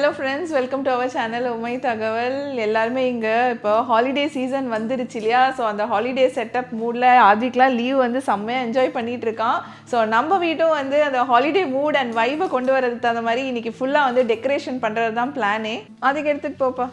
Hello friends welcome to our channel உமை தகவல். எல்லாருமே இங்கே இப்போ ஹாலிடே சீசன் வந்துருச்சு இல்லையா? ஸோ அந்த ஹாலிடே செட்டப் மூடில் ஆதிக்கெலாம் லீவ் வந்து செம்மையாக என்ஜாய் பண்ணிகிட்டு இருக்கான் ஸோ நம்ம வீட்டும் வந்து அந்த ஹாலிடே மூட் அண்ட் வைபை கொண்டு வரதுக்கு தகுந்த மாதிரி இன்னைக்கு ஃபுல்லாக வந்து டெக்கரேஷன் பண்ணுறது தான் பிளானே அதுக்கு எடுத்துகிட்டு போப்பா.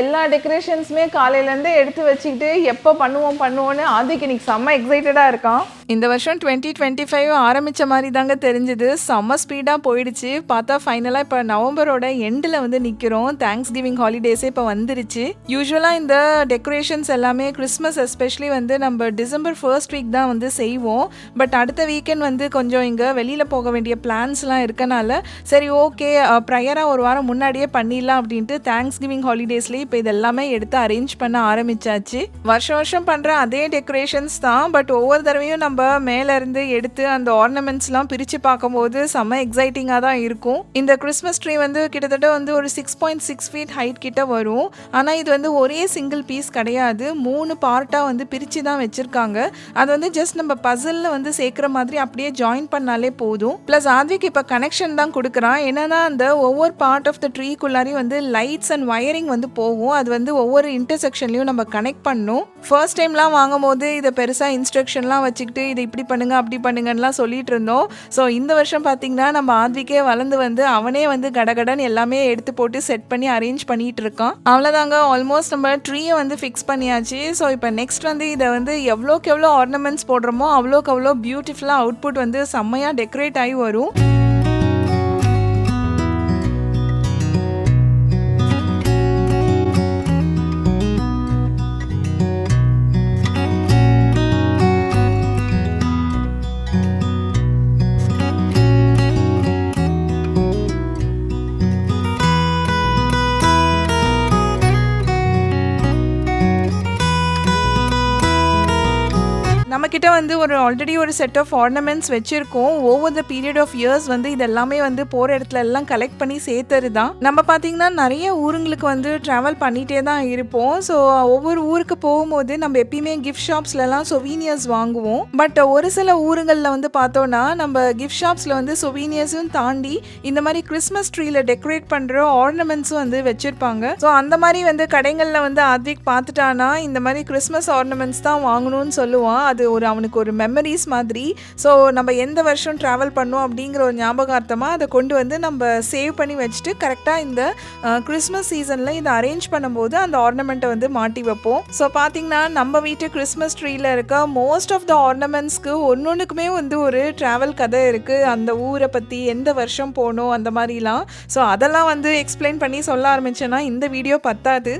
எல்லா டெக்கரேஷன்ஸுமே காலையிலேருந்து எடுத்து வச்சுக்கிட்டு எப்போ பண்ணுவோம் பண்ணுவோன்னு ஆதிக்கு இன்னைக்கு செம்ம எக்ஸைட்டடாக இருக்கான். இந்த வருஷம் டுவெண்ட்டி டுவெண்ட்டி ஃபைவ் ஆரம்பித்த மாதிரி தாங்க தெரிஞ்சுது. செம்ம ஸ்பீடாக போயிடுச்சு. பார்த்தா ஃபைனலாக இப்போ நவம்பரோட எண்டில் வந்து நிற்கிறோம் தேங்க்ஸ் கிவிங் ஹாலிடேஸே இப்போ வந்துருச்சு. யூஸ்வலாக இந்த டெக்கரேஷன்ஸ் எல்லாமே கிறிஸ்மஸ் எஸ்பெஷலி வந்து நம்ம டிசம்பர் ஃபர்ஸ்ட் வீக் தான் வந்து செய்வோம். பட் அடுத்த வீக்கெண்ட் வந்து கொஞ்சம் இங்கே வெளியில் போக வேண்டிய பிளான்ஸ்லாம் இருக்கனால சரி ஓகே ப்ரையராக ஒரு வாரம் முன்னாடியே பண்ணிடலாம் அப்படின்ட்டு தேங்க்ஸ் கிவிங் ஹாலிடேஸ்லேயே இப்போ இதெல்லாமே எடுத்து அரேஞ்ச் பண்ண ஆரம்பிச்சாச்சு. வருஷம் வருஷம் பண்ணுற அதே டெக்கரேஷன்ஸ் தான். பட் ஒவ்வொரு தடவையும் நம்ம நம்ம மேலேருந்து எடுத்து அந்த ஆர்னமெண்ட்ஸ்லாம் பிரித்து பார்க்கும்போது செம்ம எக்ஸைட்டிங்காக தான் இருக்கும். இந்த கிறிஸ்மஸ் ட்ரீ வந்து கிட்டத்தட்ட வந்து ஒரு six point six feet height கிட்ட வரும். ஆனால் இது வந்து ஒரே சிங்கிள் பீஸ் கிடையாது. மூணு பார்ட்டாக வந்து பிரித்து தான் வச்சுருக்காங்க. அது வந்து ஜஸ்ட் நம்ம பசிலில் வந்து சேர்க்குற மாதிரி அப்படியே ஜாயின் பண்ணாலே போதும். ப்ளஸ் ஆத்விக் இப்போ கனெக்ஷன் தான் கொடுக்குறான். என்னன்னா அந்த ஒவ்வொரு பார்ட் ஆஃப் த ட்ரீக்குள்ளாரையும் வந்து லைட்ஸ் அண்ட் வயரிங் வந்து போகும். அது வந்து ஒவ்வொரு இன்டர்செக்ஷன்லையும் நம்ம கனெக்ட் பண்ணும். ஃபர்ஸ்ட் டைம்லாம் வாங்கும் போது இதை பெருசாக இன்ஸ்ட்ரக்ஷன்லாம் வச்சுக்கிட்டு இதை இப்படி பண்ணுங்க அப்படி பண்ணுங்கன்னுலாம் சொல்லிட்டு இருந்தோம் ஸோ இந்த வருஷம் பார்த்தீங்கன்னா நம்ம ஆத்விக்கே வளர்ந்து வந்து அவனே வந்து கடகடன் எல்லாமே எடுத்து போட்டு செட் பண்ணி அரேஞ்ச் பண்ணிட்டு இருக்கான் அவ்வளோதாங்க ஆல்மோஸ்ட் நம்ம ட்ரீயை வந்து ஃபிக்ஸ் பண்ணியாச்சு. ஸோ இப்போ நெக்ஸ்ட் வந்து இதை வந்து எவ்வளோக்கு எவ்வளோ ஆர்னமெண்ட்ஸ் போடுறோமோ அவ்வளோக்கு அவ்வளோ பியூட்டிஃபுல்லாக அவுட்புட் வந்து செம்மையாக டெக்கரேட் ஆகி வரும். நம்மக்கிட்ட வந்து ஒரு ஆல்ரெடி ஒரு செட் ஆஃப் ஆர்னமெண்ட்ஸ் வச்சுருக்கோம். Over the period of years வந்து இது எல்லாமே வந்து போகிற இடத்துல எல்லாம் கலெக்ட் பண்ணி சேர்த்துறது தான். நம்ம பார்த்தீங்கன்னா நிறைய ஊருங்களுக்கு வந்து ட்ராவல் பண்ணிகிட்டே தான் இருப்போம். ஸோ ஒவ்வொரு ஊருக்கு போகும்போது நம்ம எப்பயுமே கிஃப்ட் ஷாப்ஸ்லலாம் சொவீனியர்ஸ் வாங்குவோம். பட் ஒரு சில ஊருங்களில் வந்து பார்த்தோன்னா நம்ம கிஃப்ட் ஷாப்ஸில் வந்து சொவீனியர்ஸும் தாண்டி இந்த மாதிரி கிறிஸ்மஸ் ட்ரீல டெக்கரேட் பண்ணுற ஆர்னமெண்ட்ஸும் வந்து வச்சுருப்பாங்க. ஸோ அந்த மாதிரி வந்து கடைகளில் வந்து ஆத்விக் பார்த்துட்டானா இந்த மாதிரி கிறிஸ்மஸ் ஆர்னமெண்ட்ஸ் தான் வாங்கணும்னு சொல்லுவான். அது ஒரு அவனுக்கு ஒரு மெமரிஸ் மாதிரி. ஸோ நம்ம எந்த வருஷம் ட்ராவல் பண்ணோம் அப்படிங்கிற ஒரு ஞாபகார்த்தமாக அதை கொண்டு வந்து நம்ம சேவ் பண்ணி வச்சுட்டு கரெக்டாக இந்த கிறிஸ்மஸ் சீசனில் இதை அரேஞ்ச் பண்ணும்போது அந்த ஆர்னமெண்ட்டை வந்து மாட்டி வைப்போம். ஸோ பார்த்தீங்கன்னா நம்ம வீட்டு கிறிஸ்மஸ் ட்ரீயில் இருக்க மோஸ்ட் ஆஃப் த ஆர்னமெண்ட்ஸ்க்கு ஒன்னொன்றுக்குமே வந்து ஒரு ட்ராவல் கதை இருக்குது அந்த ஊரை பற்றி எந்த வருஷம் போகணும் அந்த மாதிரிலாம். ஸோ அதெல்லாம் வந்து எக்ஸ்பிளைன் பண்ணி சொல்ல ஆரம்பிச்சேன்னா இந்த வீடியோ பத்தாது.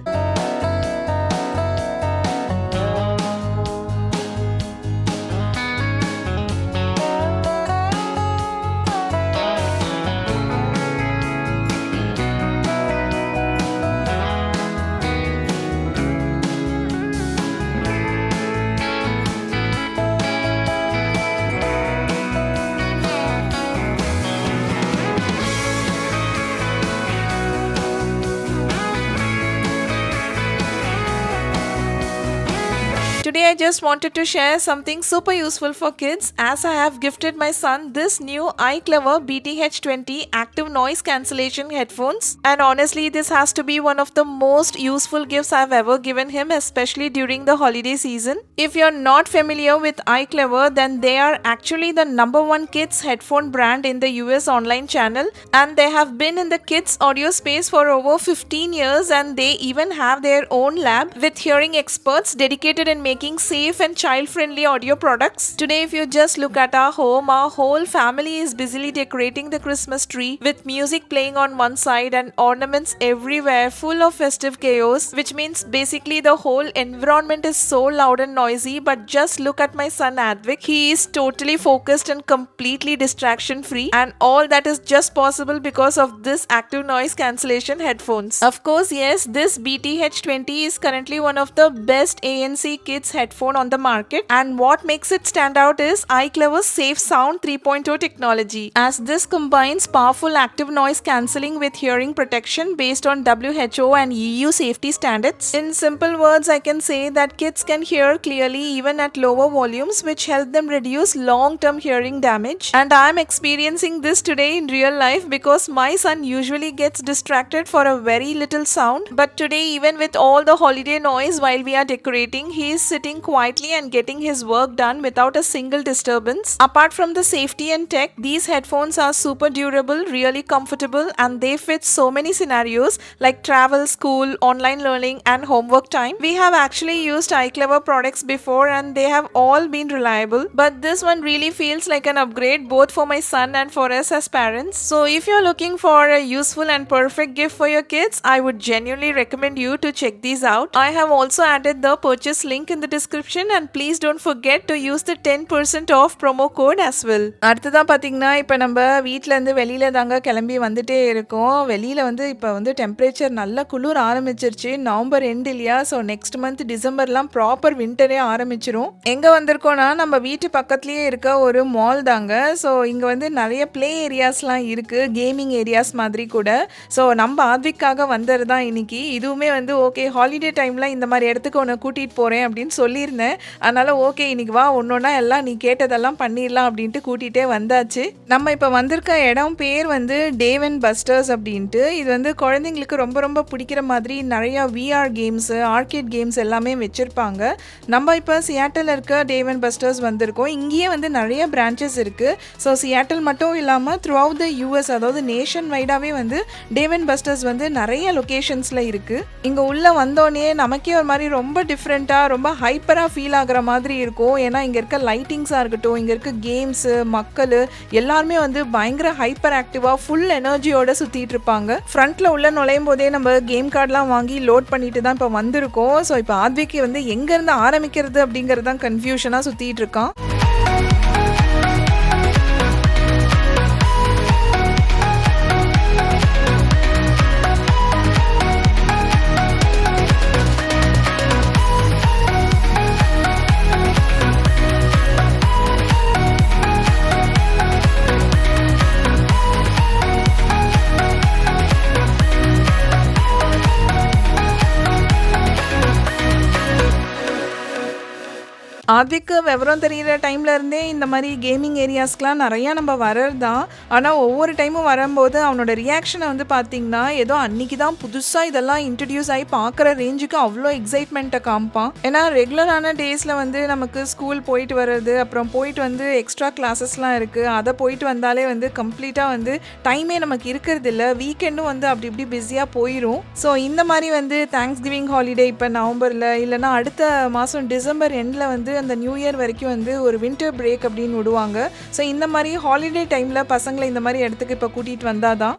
I just wanted to share something super useful for kids. As I have gifted my son this new iClever BTH20 active noise cancellation headphones. And honestly this has to be one of the most useful gifts I've ever given him especially during the holiday season. If you're not familiar with iClever then they are actually the number one kids headphone brand in the US online channel. And they have been in the kids audio space for over 15 years and they even have their own lab with hearing experts dedicated in making safe and child friendly audio products. Today, if you just look at our home, our whole family is busily decorating the Christmas tree with music playing on one side and ornaments everywhere, full of festive chaos, which means basically the whole environment is so loud and noisy. But just look at my son Advik, he is totally focused and completely distraction free, and all that is just possible because of this active noise cancellation headphones. Of course, yes, this BTH20 is currently one of the best ANC kids headphones headphone on the market, and what makes it stand out is iClever's Safe Sound 3.0 technology, as this combines powerful active noise cancelling with hearing protection based on WHO and EU safety standards. In simple words, I can say that kids can hear clearly even at lower volumes, which help them reduce long term hearing damage. And I am experiencing this today in real life because my son usually gets distracted for a very little sound. But today, even with all the holiday noise while we are decorating, he is sitting quietly and getting his work done without a single disturbance. Apart from the safety and tech, these headphones are super durable, really comfortable, and they fit so many scenarios like travel, school, online learning, and homework time. We have actually used iClever products before and they have all been reliable, but this one really feels like an upgrade both for my son and for us as parents. So, if you're looking for a useful and perfect gift for your kids, I would genuinely recommend you to check these out. I have also added the purchase link in the description கிரிப்ஷன் and please don't forget to use the 10% off promo code as well. அடுத்ததான் பார்த்தீங்கன்னா இப்போ நம்ம வீட்டிலேருந்து வெளியில் தாங்க கிளம்பி வந்துட்டே இருக்கோம். வெளியில் வந்து இப்போ வந்து டெம்பரேச்சர் நல்ல குளிர் ஆரம்பிச்சிருச்சு. நவம்பர் எண்ட் இல்லையா? ஸோ நெக்ஸ்ட் மந்த் டிசம்பர்லாம் ப்ராப்பர் வின்டரே ஆரம்பிச்சிரும். எங்கே வந்திருக்கோம்னா நம்ம வீட்டு பக்கத்துலேயே இருக்க ஒரு மால் தாங்க. ஸோ இங்கே வந்து நிறைய ப்ளே ஏரியாஸ்லாம் இருக்குது கேமிங் ஏரியாஸ் மாதிரி கூட. ஸோ நம்ம ஆத்விக்காக வந்தது தான் இன்னைக்கு. இதுவுமே வந்து ஓகே ஹாலிடே டைமில் இந்த மாதிரி இடத்துக்கு உன்னை கூட்டிகிட்டு போகிறேன் அப்படின்னு சொல்லி சொல்லியிருந்தேன். அதனால் ஓகே இன்னைக்கு வா ஒன்றுனா எல்லாம் நீ கேட்டதெல்லாம் பண்ணிடலாம் அப்படின்ட்டு கூட்டிகிட்டே வந்தாச்சு. நம்ம இப்போ வந்திருக்க இடம் பேர் வந்து டேவன் பஸ்டர்ஸ் அப்படின்ட்டு. இது வந்து குழந்தைங்களுக்கு ரொம்ப ரொம்ப பிடிக்கிற மாதிரி நிறையா விஆர் கேம்ஸு ஆர்கேட் கேம்ஸ் எல்லாமே வச்சுருப்பாங்க. நம்ம இப்போ சியாட்டில் இருக்க டேவன் பஸ்டர்ஸ் வந்திருக்கோம். இங்கேயே வந்து நிறைய பிரான்ச்சஸ் இருக்குது ஸோ சியாட்டில் மட்டும் இல்லாமல் த்ரூ அவுட் த யூஎஸ் அதாவது நேஷன் வைடாகவே வந்து டேவன் பஸ்டர்ஸ் வந்து நிறைய லொக்கேஷன்ஸில் இருக்குது இங்கே உள்ளே வந்தோடனே நமக்கே ஒரு மாதிரி ரொம்ப டிஃப்ரெண்ட்டாக ரொம்ப ஹை ஹைப்பராக ஃபீல் ஆகிற மாதிரி இருக்கும். ஏன்னா இங்கே இருக்க லைட்டிங்ஸாக இருக்கட்டும் இங்கே இருக்க கேம்ஸு மக்கள் எல்லாருமே வந்து பயங்கர ஹைப்பர் ஆக்டிவாக ஃபுல் எனர்ஜியோட சுற்றிட்டு இருப்பாங்க. ஃப்ரண்ட்டில் உள்ள நுழையும் போதே நம்ம கேம் கார்டெலாம் வாங்கி லோட் பண்ணிட்டு தான் இப்போ வந்திருக்கோம். ஸோ இப்போ ஆத்விக்கு வந்து எங்கேருந்து ஆரம்பிக்கிறது அப்படிங்கிறது தான் கன்ஃபியூஷனாக சுற்றிட்டு இருக்கான். ஆத்விக்கு விவரம் தெரிகிற டைம்ல இருந்தே இந்த மாதிரி கேமிங் ஏரியாஸ்க்குலாம் நிறையா நம்ம வர்றது தான் ஆனால் ஒவ்வொரு டைமும் வரும்போது அவனோட ரியாக்ஷனை வந்து பார்த்தீங்கன்னா ஏதோ அன்னைக்கு தான் புதுசாக இதெல்லாம் இன்ட்ரடியூஸ் ஆகி பார்க்குற ரேஞ்சுக்கு அவ்வளோ எக்ஸைட்மெண்ட்டை காமிப்பான். ஏன்னா ரெகுலரான டேஸில் வந்து நமக்கு ஸ்கூல் போயிட்டு வர்றது அப்புறம் போயிட்டு வந்து எக்ஸ்ட்ரா கிளாஸஸ்லாம் இருக்குது அதை போயிட்டு வந்தாலே வந்து கம்ப்ளீட்டாக வந்து டைமே நமக்கு இருக்கிறது இல்லை வீக்கெண்டும் வந்து அப்படி இப்படி பிஸியாக போயிடும் ஸோ இந்த மாதிரி வந்து தேங்க்ஸ் கிவிங் ஹாலிடே இப்போ நவம்பரில் இல்லைன்னா அடுத்த மாதம் டிசம்பர் எண்டில் வந்து அந்த நியூ இயர் வரைக்கும் வந்து ஒரு வின்டர் பிரேக் அப்படின்னு விடுவாங்க. ஸோ இந்த மாதிரி ஹாலிடே டைமில் பசங்களை இந்த மாதிரி இடத்துக்கு இப்போ கூட்டிகிட்டு வந்தால் தான்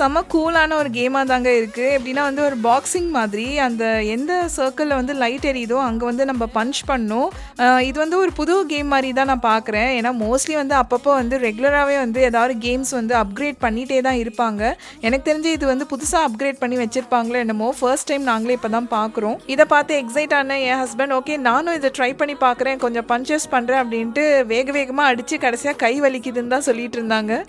செம்ம செம கூலான ஒரு கேமாக தாங்க இருக்குது எப்படின்னா வந்து ஒரு பாக்ஸிங் மாதிரி அந்த எந்த சர்க்கிளில் வந்து லைட் எரியுதோ அங்கே வந்து நம்ம பஞ்ச் பண்ணும் இது வந்து ஒரு புது கேம் மாதிரி தான் நான் பார்க்குறேன் ஏன்னா மோஸ்ட்லி வந்து அப்பப்போ வந்து ரெகுலராகவே வந்து ஏதாவது கேம்ஸ் வந்து அப்கிரேட் பண்ணிகிட்டே தான் இருப்பாங்க. எனக்கு தெரிஞ்சு இது வந்து புதுசாக அப்கிரேட் பண்ணி வச்சுருப்பாங்களோ என்னமோ ஃபர்ஸ்ட் டைம் நாங்களே இப்போ தான் பார்க்குறோம் இதை பார்த்து எக்ஸைட் ஆன என் ஹஸ்பண்ட் ஓகே நானும் இதை ட்ரை பண்ணி பார்க்குறேன் கொஞ்சம் பஞ்சஸ் பண்ணுறேன் அப்படின்ட்டு வேக வேகமாக அடித்து கடைசியாக கை வலிக்குதுன்னு தான் சொல்லிட்டு இருந்தாங்க.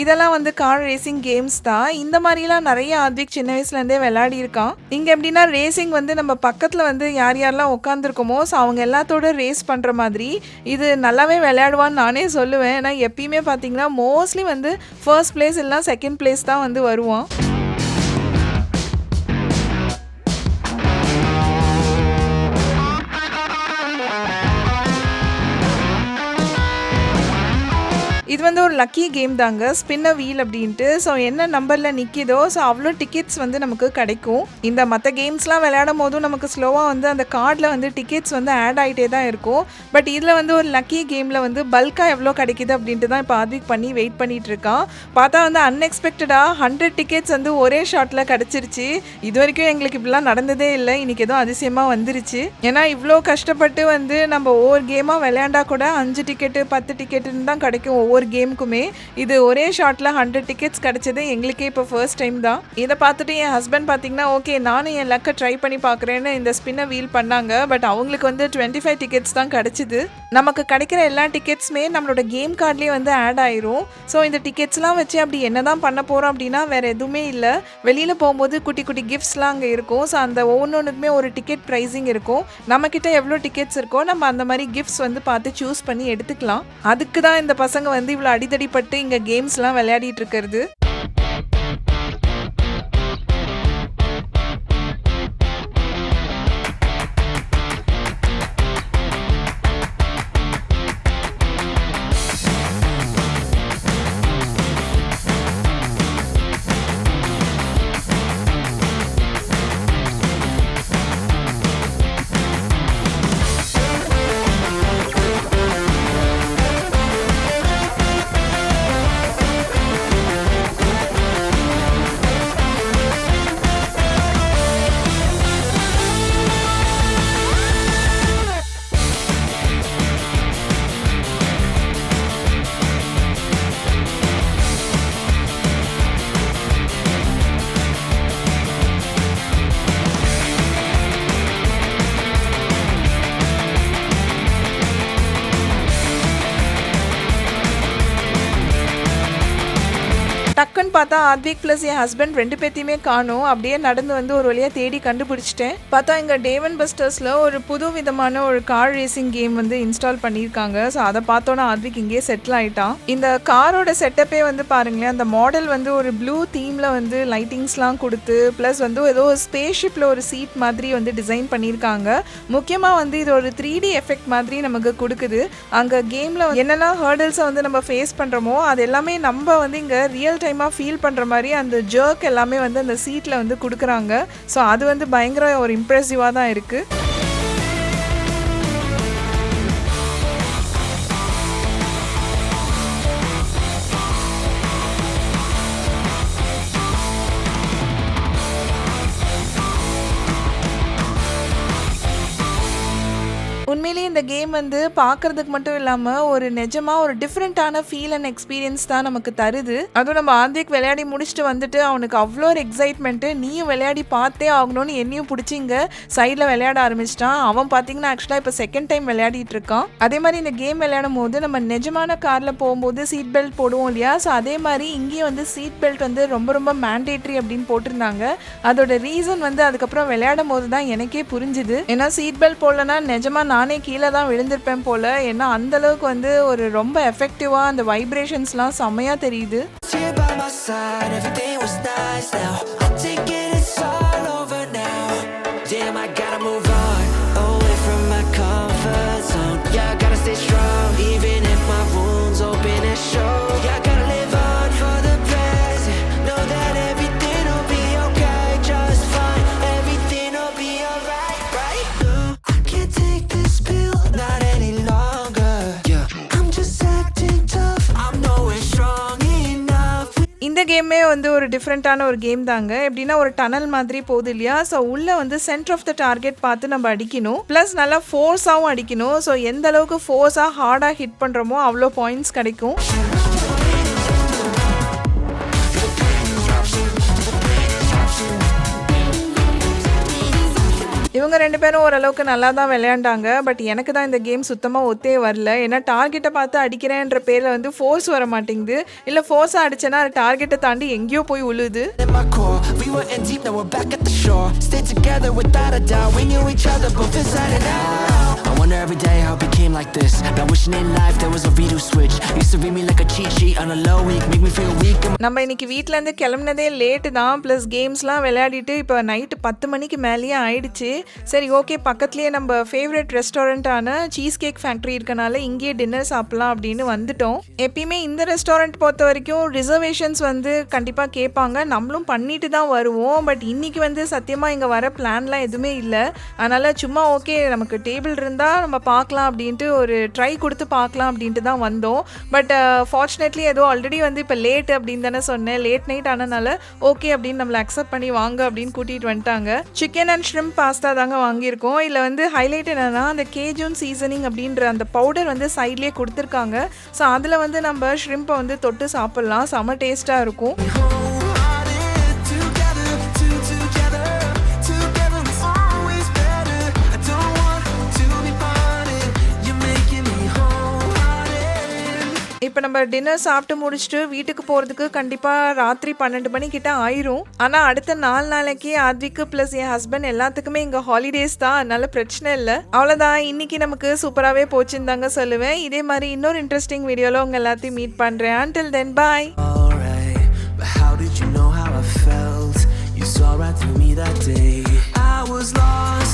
இதெல்லாம் வந்து கார் ரேசிங் கேம்ஸ் தான். இந்த மாதிரிலாம் நிறைய ஆத்விக் சின்ன வயசுலேருந்தே விளையாடி இருக்கான். இங்கே எப்படின்னா ரேசிங் வந்து நம்ம பக்கத்தில் வந்து யார் யாரெல்லாம் உட்காந்துருக்கோமோ ஸோ அவங்க எல்லாத்தோட ரேஸ் பண்ணுற மாதிரி இது நல்லாவே விளையாடுவான்னு நானே சொல்லுவேன். ஏன்னா எப்பயுமே பார்த்தீங்கன்னா மோஸ்ட்லி வந்து ஃபர்ஸ்ட் பிளேஸ் இல்லைனா செகண்ட் பிளேஸ் தான் வந்து வருவான். இது வந்து ஒரு லக்கி கேம் தாங்க. ஸ்பின்ன வீல் அப்படின்ட்டு. ஸோ என்ன நம்பரில் நிற்கிதோ ஸோ அவ்வளோ டிக்கெட்ஸ் வந்து நமக்கு கிடைக்கும். இந்த மற்ற கேம்ஸ்லாம் விளையாடும் போதும் நமக்கு ஸ்லோவாக வந்து அந்த கார்டில் வந்து டிக்கெட்ஸ் வந்து ஆட் ஆகிட்டே தான் இருக்கும். பட் இதில் வந்து ஒரு லக்கி கேமில் வந்து பல்காக எவ்வளோ கிடைக்குது அப்படின்ட்டு தான் இப்போ ஆதிக் பண்ணி வெயிட் பண்ணிட்டு இருக்கான். பார்த்தா வந்து அன்எக்ஸ்பெக்டடாக ஹண்ட்ரட் டிக்கெட்ஸ் வந்து ஒரே ஷாட்டில் கிடச்சிருச்சு. இது வரைக்கும் எங்களுக்கு இப்படிலாம் நடந்ததே இல்லை. இன்னைக்கு எதுவும் அதிசயமாக வந்துருச்சு. ஏன்னா இவ்வளோ கஷ்டப்பட்டு வந்து நம்ம ஒவ்வொரு கேமாக விளையாண்டா கூட அஞ்சு டிக்கெட்டு பத்து டிக்கெட்டுன்னு தான் கிடைக்கும். ஒவ்வொரு கேமுக்குமே இது ஒரே ஷாட்டில் ஹண்ட்ரட் டிக்கெட்ஸ் கிடச்சது. எங்களுக்கே இப்போ ஃபர்ஸ்ட் டைம் தான். இதை பார்த்துட்டு என் ஹஸ்பண்ட் பார்த்தீங்கன்னா ஓகே நானும் என் லக்கை ட்ரை பண்ணி பார்க்குறேன்னு இந்த ஸ்பின்னை வீல் பண்ணாங்க. பட் அவங்களுக்கு வந்து டுவெண்ட்டி ஃபைவ் டிக்கெட்ஸ் தான் கிடச்சிது. நமக்கு கிடைக்கிற எல்லா டிக்கெட்ஸுமே நம்மளோட கேம் கார்ட்லேயே வந்து ஆட் ஆயிரும். ஸோ இந்த டிக்கெட்ஸ்லாம் வச்சு அப்படி என்ன தான் பண்ண போகிறோம் அப்படின்னா வேறு எதுவுமே இல்லை. வெளியில் போகும்போது குட்டி குட்டி கிஃப்ட்ஸ்லாம் அங்கே இருக்கும். ஸோ அந்த ஒவ்வொன்றுக்குமே ஒரு டிக்கெட் ப்ரைஸிங் இருக்கும். நம்மக்கிட்ட எவ்வளோ டிக்கெட்ஸ் இருக்கோ நம்ம அந்த மாதிரி கிஃப்ட்ஸ் வந்து பார்த்து சூஸ் பண்ணி எடுத்துக்கலாம். அதுக்கு தான் இந்த பசங்க வந்து இவ்வளோ அடித்தடிப்பட்டு இங்கே கேம்ஸ்லாம் விளையாடிட்டு இருக்கிறது. பார்த்தா ஆத்விக் ப்ளஸ் என் ஹஸ்பண்ட் ரெண்டு பேத்தையுமே காணும். அப்படியே நடந்து வந்து ஒரு வழியாக தேடி கண்டுபிடிச்சிட்டேன். பார்த்தா இங்கே டேவன் பஸ்டர்ஸில் ஒரு புது விதமான ஒரு கார் ரேசிங் கேம் வந்து இன்ஸ்டால் பண்ணியிருக்காங்க. ஸோ அதை பார்த்தோன்னா ஆத்விக் இங்கேயே செட்டில் ஆயிட்டான். இந்த காரோட செட்டப்பே வந்து பாருங்களேன் அந்த மாடல் வந்து ஒரு ப்ளூ தீமில் வந்து லைட்டிங்ஸ்லாம் கொடுத்து ப்ளஸ் வந்து ஏதோ ஒரு ஸ்பேஸ்ஷிப்பில் ஒரு சீட் மாதிரி வந்து டிசைன் பண்ணியிருக்காங்க. முக்கியமாக வந்து இது ஒரு த்ரீ டி எஃபெக்ட் மாதிரி நமக்கு கொடுக்குது. அங்கே கேமில் என்னெல்லாம் ஹேர்டல்ஸை வந்து நம்ம ஃபேஸ் பண்ணுறோமோ அது எல்லாமே நம்ம வந்து இங்கே ரியல் டைமாக ஃபீல் பண்ணுற மாதிரி அந்த ஜர்க் எல்லாமே வந்து அந்த சீட்டில் வந்து கொடுக்குறாங்க. ஸோ அது வந்து பயங்கர ஒரு இம்ப்ரெசிவாக தான் இருக்குது உண்மையிலேயே இந்த கேம் வந்து பார்க்கறதுக்கு மட்டும் இல்லாமல் ஒரு நிஜமாக ஒரு டிஃப்ரெண்ட்டான ஃபீல் அண்ட் எக்ஸ்பீரியன்ஸ் தான் நமக்கு தருது. அதுவும் நம்ம ஆந்திக் விளையாடி முடிச்சுட்டு வந்துட்டு அவனுக்கு அவ்வளோ ஒரு எக்ஸைட்மெண்ட்டு நீயும் விளையாடி பார்த்தே ஆகணும்னு என்னையும் பிடிச்சி இங்கே சைடில் விளையாட ஆரம்பிச்சிட்டான். அவன் பார்த்தீங்கன்னா ஆக்சுவலாக இப்போ செகண்ட் டைம் விளையாடிட்டு இருக்கான். அதே மாதிரி இந்த கேம் விளையாடும் போது நம்ம நிஜமான காரில் போகும்போது சீட் பெல்ட் போடுவோம் இல்லையா? ஸோ அதே மாதிரி இங்கேயும் வந்து சீட் பெல்ட் வந்து ரொம்ப ரொம்ப மேண்டேட்ரி அப்படின்னு போட்டிருந்தாங்க. அதோட ரீசன் வந்து அதுக்கப்புறம் விளையாடும் போது தான் எனக்கே புரிஞ்சுது. ஏன்னா சீட் பெல்ட் போடலன்னா நிஜமா நான் கீழே தான் விழுந்திருப்பேன் போல. ஏன்னா அந்த அளவுக்கு வந்து ஒரு ரொம்ப எஃபெக்டிவாக அந்த வைப்ரேஷன்ஸ்லாம் செம்மையாக தெரியுது. இந்த வந்து ஒரு டிஃப்ரெண்ட்டான ஒரு கேம் தாங்க. எப்படின்னா ஒரு டனல் மாதிரி போகுது இல்லையா? ஸோ உள்ளே வந்து சென்டர் ஆஃப் த டார்கெட் பார்த்து நம்ம அடிக்கணும். ப்ளஸ் நல்லா ஃபோர்ஸாகவும் அடிக்கணும். ஸோ எந்த அளவுக்கு ஃபோர்ஸாக ஹார்டாக ஹிட் பண்ணுறோமோ அவ்வளோ பாயிண்ட்ஸ் கிடைக்கும். இவங்க ரெண்டு பேரும் ஓரளவுக்கு நல்லா தான் விளையாண்டாங்க பட் எனக்கு தான் இந்த கேம் சுத்தமாக ஒத்தே வரல ஏன்னா டார்கெட்டை பார்த்து அடிக்கிறேன்ற பேரில் வந்து ஃபோர்ஸ் வர மாட்டேங்குது இல்லை ஃபோர்ஸாக அடிச்சேன்னா அது டார்கெட்டை தாண்டி எங்கேயோ போய் உழுது. We were in deep, now we're back at the shore. Stay together without a doubt. We knew each other both inside and out. Every day how it became like this. Not wishing in life there was a redo switch. Used to read me like a cheat sheet on a low week, make me feel weak. நம்ம இன்னைக்கு வீட்டிலேருந்து கிளம்புனதே late தான் plus கேம்ஸ்லாம் விளையாடிட்டு இப்போ night பத்து மணிக்கு மேலேயே ஆயிடுச்சு சரி ஓகே பக்கத்துலேயே நம்ம ஃபேவரட் ரெஸ்டாரண்ட்டான சீஸ் கேக் ஃபேக்ட்ரி இருக்கனால இங்கேயே டின்னர் சாப்பிட்லாம் அப்படின்னு வந்துட்டோம் எப்பயுமே இந்த ரெஸ்டாரண்ட் பொறுத்த வரைக்கும் ரிசர்வேஷன்ஸ் வந்து கண்டிப்பாக கேட்பாங்க நம்மளும் பண்ணிட்டு தான் வருவோம் பட் இன்னைக்கு வந்து சத்தியமாக இங்கே வர பிளான்லாம் எதுவுமே இல்லை அதனால் சும்மா ஓகே நமக்கு டேபிள் இருந்தால் நம்ம பார்க்கலாம் அப்படின்ட்டு ஒரு ட்ரை கொடுத்து பார்க்கலாம் அப்படின்ட்டு தான் வந்தோம். பட் ஃபார்ச்சுனேட்லி uh, ஏதோ ஆல்ரெடி வந்து இப்போ லேட் அப்படின்னு தானே சொன்னேன். லேட் நைட் ஆனனால ஓகே அப்படின்னு நம்மளை அக்செப்ட் பண்ணி வாங்க அப்படின்னு கூட்டிகிட்டு வந்துட்டாங்க. சிக்கன் அண்ட் ஷ்ரிம் பாஸ்தா தாங்க வாங்கியிருக்கோம். இதில் வந்து ஹைலைட் என்னென்னா அந்த கேஜூன் சீசனிங் அப்படின்ற அந்த பவுடர் வந்து சைட்லேயே கொடுத்துருக்காங்க. ஸோ அதில் வந்து நம்ம ஷ்ரிம்பை வந்து தொட்டு சாப்பிட்லாம். செம்ம டேஸ்ட்டாக இருக்கும். இப்போ நம்ம டின்னர் சாப்பிட்டு முடிச்சுட்டு வீட்டுக்கு போகிறதுக்கு கண்டிப்பாக ராத்திரி பன்னெண்டு மணிக்கிட்ட ஆயிரும். ஆனால் அடுத்த நாலு நாளைக்கு ஆத்விக்கு ப்ளஸ் என் ஹஸ்பண்ட் எல்லாத்துக்குமே இங்கே ஹாலிடேஸ் தான். அதனால பிரச்சனை இல்லை. அவ்வளோதான் இன்னைக்கு நமக்கு சூப்பராகவே போச்சுன்னு தாங்க சொல்லுவேன். இதே மாதிரி இன்னொரு இன்ட்ரெஸ்டிங் வீடியோவில் உங்கள் எல்லாத்தையும் மீட் பண்ணுறேன் until then bye You saw right through me that day. I was lost.